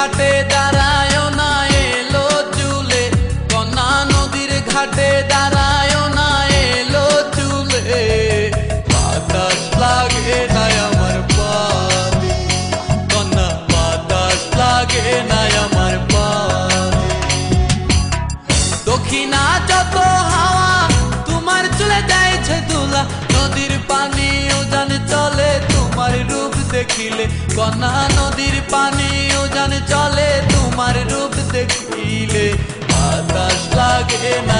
ঘাটে দাঁড়ায় না এলো চুলে। কন্যা নদীর ঘাটে দাঁড়ায় না এলো চুলে। বাতাস লাগে না আমার পালে কন্যা, বাতাস লাগে না আমার পালে দক্ষিণা যত হাওয়া তোমার চলে যাইছে দুলা নদীর পানি উজান চলে তোমার রূপ দেখিলে। কন্যা নদীর পানি লাগে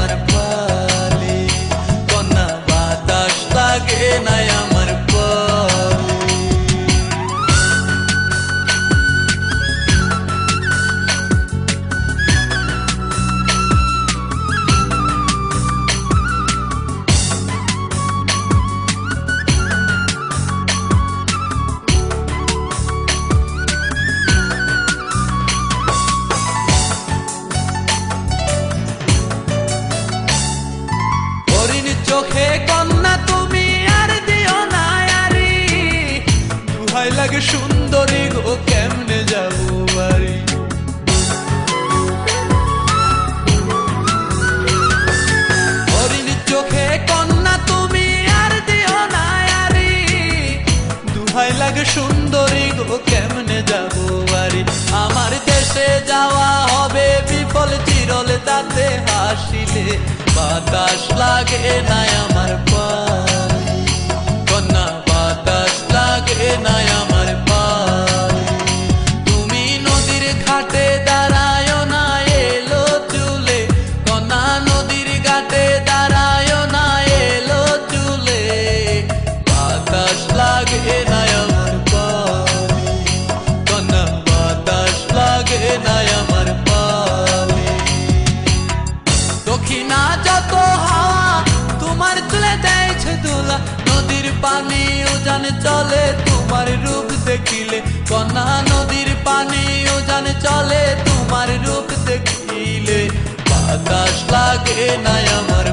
চোখে কন্যা তুমি আর দিও না আরি। দুহাই লাগে সুন্দরী তাতে হাসিলে বাতাস লাগে না আমার পায়ে কন্যা, বাতাস লাগে না আমার পায় তুমি নদীর ঘাটে পানি, উজান চলে, তোমার রূপ দেখিলে কন্যা নদীর পানি, উজান চলে, তোমার রূপ দেখিলে। বাতাস লাগে না আমার